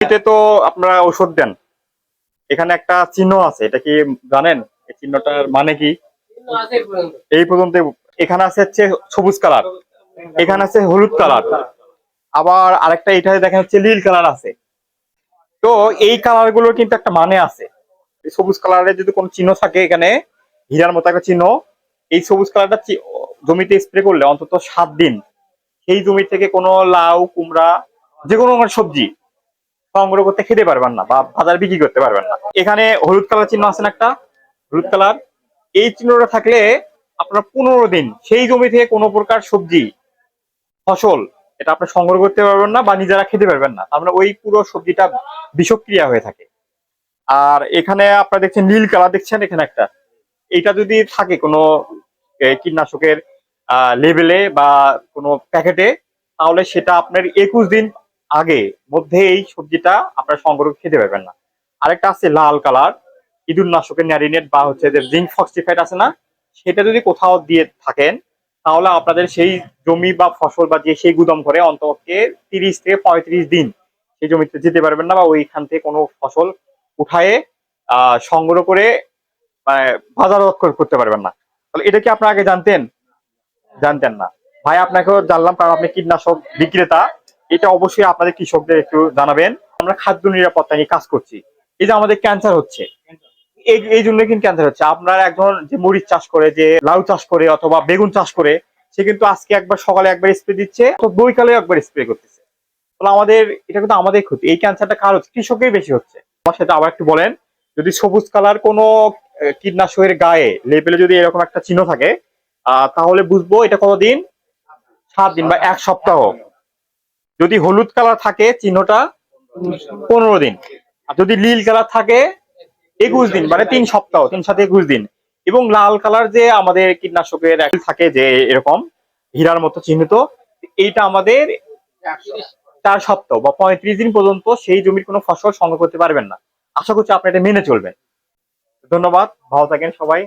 এতে তো আপনারা ওষুধ দেন। এখানে একটা চিহ্ন আছে, এটা কি জানেন? এই চিহ্নটার মানে কি? এই পর্যন্ত এখানে আছে হচ্ছে সবুজ কালার, এখানে আছে হলুদ কালার। আবার আরেকটা এটা দেখেন হচ্ছে নীল কালার আছে। তো এই কালারগুলোর কিন্তু একটা মানে আছে। এই সবুজ কালারের যদি কোনো চিহ্ন থাকে এখানে, হীরার মতো একটা চিহ্ন, এই সবুজ কালারটা জমিতে স্প্রে করলে অন্তত সাত দিন। সেই জমি থেকে কোনো লাউ, কুমড়া যে কোনো সবজি সংগ্রহ করতে খেতে পারবেন না বা বাজারে বিক্রি করতে পারবেন না। এখানে হলুদ কালার চিহ্ন আছে না একটা? হলুদ কালার। এই চিহ্নটা থাকলে আপনার পনেরো দিন সেই জমি থেকে কোনো প্রকার সবজি, ফসল এটা আপনি সংগ্রহ করতে পারবেন না বা নিজেরা খেতে পারবেন না। আমরা ওই পুরো সবজিটা বিষক্রিয়া হয়ে থাকে। আর এখানে আপনারা দেখছেন নীল কালার দেখছেন এখানে একটা। এটা যদি থাকে কোনো কীটনাশকের লেভেলে বা কোনো প্যাকেটে, তাহলে সেটা আপনার একুশ দিন আগে মধ্যে এই সবজিটা আপনারা সংগ্রহ খেতে পারবেন না। আরেকটা আছে লাল কালার, ইঁদুর নাশকের ন্যারিনেট বা হচ্ছে যে জিঙ্ক ফক্সিফাইড আছে না, সেটা যদি কোথাও দিয়ে থাকেন, তাহলে আপনাদের সেই জমি বা ফসল বা যে সেই গুদম করে অন্ততকে তিরিশ থেকে পঁয়ত্রিশ দিন সেই জমিতে যেতে পারবেন না বা ওইখান থেকে কোনো ফসল উঠায়ে সংগ্রহ করে মানে করতে পারবেন না। তাহলে এটা কি আপনারা আগে জানতেন? জানতেন না। ভাই, আপনাকেও জানলাম কারণ আপনি কীটনাশক বিক্রেতা। এটা অবশ্যই আপনাদের কৃষকদের একটু জানাবেন। আমরা খাদ্য নিরাপত্তা নিয়ে কাজ করছি। এই যে আমাদের ক্যান্সার হচ্ছে। এই জন্য কিন্তু ক্যান্সার হচ্ছে। আপনার একজন যে মরিচ চাষ করে, যে লাউ চাষ করে, অথবা বেগুন চাষ করে, সে কিন্তু আজকে একবার, সকালে একবার স্প্রে দিচ্ছে তো একবার স্প্রে করতেছে। তাহলে আমাদের, এটা কিন্তু আমাদের ক্ষতি। এই ক্যান্সারটা কার হচ্ছে? কৃষকেই বেশি হচ্ছে। আমার সাথে আবার একটু বলেন, যদি সবুজ কালার কোনো কীটনাশকের গায়ে লেবেলে যদি এরকম একটা চিহ্ন থাকে তাহলে বুঝব এটা কতদিন? সাত দিন বা এক সপ্তাহ। যদি হলুদ কালার থাকে, চিহ্নটা পনেরো দিন। আর যদি নীল কালার থাকে, একুশ দিন মানে তিন সপ্তাহ, তিন সাথে একুশ দিন। এবং লাল কালার যে আমাদের কীটনাশকের থাকে যে এরকম, হীরার মতো চিহ্নিত, এইটা আমাদের চার সপ্তাহ বা পঁয়ত্রিশ দিন পর্যন্ত সেই জমির কোনো ফসল সংগ্রহ করতে পারবেন না। আশা করছি আপনি এটা মেনে চলবেন। ধন্যবাদ, ভালো থাকেন সবাই।